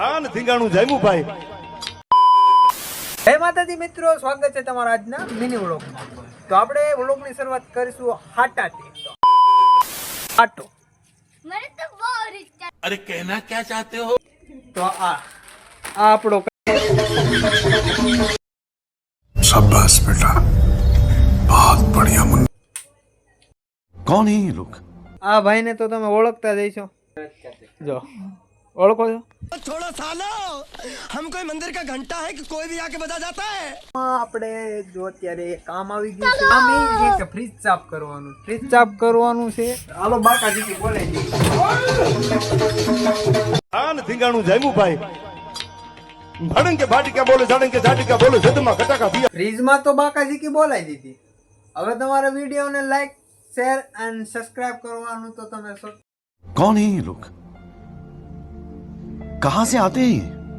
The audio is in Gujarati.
આન ધીંગાણું જામ્યું ભાઈ. હે માતાજી મિત્રો સ્વાગત છે તમારા આજના મિની વ્લોગમાં. તો આપણે વ્લોગની શરૂઆત કરીશું હાટાથી હાટો. મને તો બહુ અરે કહેના ક્યાં ચાહતે હો? તો આ આ આપણો શાબાશ બેટા. બહુત બઢિયા મુન કોણ હે લોક? આ ભાઈને તો તમે ઓળખતા જઈશો જો. ઓળખો છો? થોડો સાલો! હમ કોઈ મંદિર કા ઘંટા હે કે કોઈ ભી આકે બતા જાતા હે? આપણે જો અત્યારે કામ આવી ગયું છે. કામ એ છે કે ફ્રીજ સાફ કરવાનું. ફ્રીજ સાફ કરવાનું છે. હાલો બાકાજી કે બોલે આન ધીંગાણું જામ્યું ભાઈ. ભડંગ કે ભાટિકા બોલે જાડંગ કે જાટિકા બોલે જદમાં કટાકા પીયા ફ્રીજમાં તો બાકાજી કે બોલાઈ દીધી. હવે તમારા વિડીયોને લાઈક શેર એન્ડ સબસ્ક્રાઇબ કરવાનું તો તમે કોણ હે લોક? कहाँ से आते हैं ये